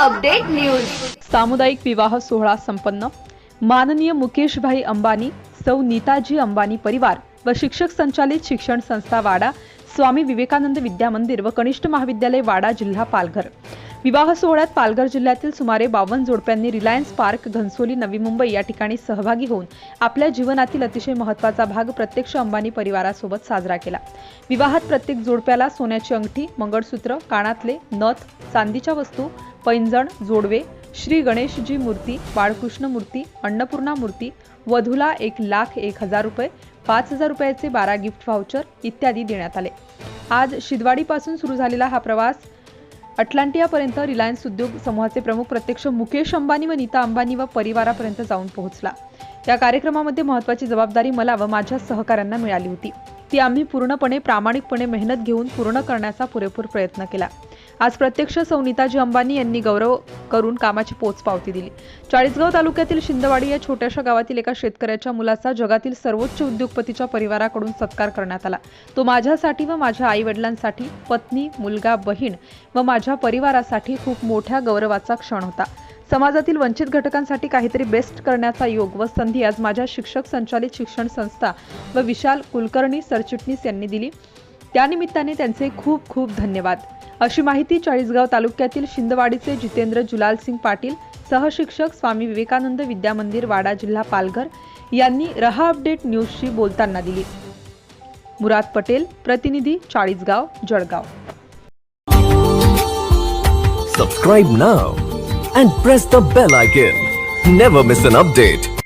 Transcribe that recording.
Update news. सामुदायिक विवाह सोहळा संपन्न. माननीय मुकेशभाई अंबानी सौ नीताजी अंबानी परिवार व शिक्षक संचालित शिक्षण संस्था वाडा स्वामी विवेकानंद विद्या मंदिर व कनिष्ठ महाविद्यालय वाडा जिल्हा पालघर. विवाह सोहळ्यात पालघर जिल्ह्यातील सुमारे बावन्न जोडप्यांनी रिलायन्स पार्क घनसोली नवी मुंबई या ठिकाणी सहभागी होऊन आपल्या जीवनातील अतिशय महत्त्वाचा भाग प्रत्यक्ष अंबानी परिवारासोबत साजरा केला. विवाहात प्रत्येक जोडप्याला सोन्याची अंगठी मंगळसूत्र कानातले नथ चांदीच्या वस्तू पैंजण जोडवे श्री गणेशजी मूर्ती बाळकृष्ण मूर्ती अन्नपूर्णा मूर्ती वधूला एक लाख एक हजार रुपये पाच हजार रुपयाचे बारा गिफ्ट व्हाउचर इत्यादी देण्यात आले. आज शिदवाडीपासून सुरू झालेला हा प्रवास अटलांटियापर्यंत रिलायन्स उद्योग समूहाचे प्रमुख प्रत्यक्ष मुकेश अंबानी व नीता अंबानी व परिवारापर्यंत जाऊन पोहोचला. या कार्यक्रमामध्ये महत्त्वाची जबाबदारी मला व माझ्या सहकाऱ्यांना मिळाली होती. ती आम्ही पूर्णपणे प्रामाणिकपणे मेहनत घेऊन पूर्ण करण्याचा पुरेपूर प्रयत्न केला. आज प्रत्यक्ष सौनीताजी अंबानी यांनी गौरव करून कामाची पोचपावती दिली. चाळीसगाव तालुक्यातील शिंदवाडी या छोट्याशा गावातील एका शेतकऱ्याच्या मुलाचा जगातील सर्वोच्च उद्योगपतीच्या परिवाराकडून सत्कार करण्यात आला. तो माझ्यासाठी व माझ्या आई वडिलांसाठी पत्नी मुलगा बहीण व माझ्या परिवारासाठी खूप मोठ्या गौरवाचा क्षण होता. समाजातील वंचित घटकांसाठी काहीतरी बेस्ट करण्याचा योग व संधी आज माझ्या शिक्षक संचालित शिक्षण संस्था व विशाल कुलकर्णी सरचिटणीस यांनी दिली. त्यानिमित्ताने त्यांचे खूप खूप धन्यवाद. अशी माहिती चाळीसगाव तालुक्यातील शिंदवाडीचे जितेंद्र जुलालसिंग पाटील सहशिक्षक स्वामी विवेकानंद विद्या मंदिर वाडा जिल्हा पालघर यांनी रहा अपडेट न्यूजशी बोलताना दिली. मुराद पटेल प्रतिनिधी Chalisgaon Jalgaon. Subscribe now and press the bell icon never miss an update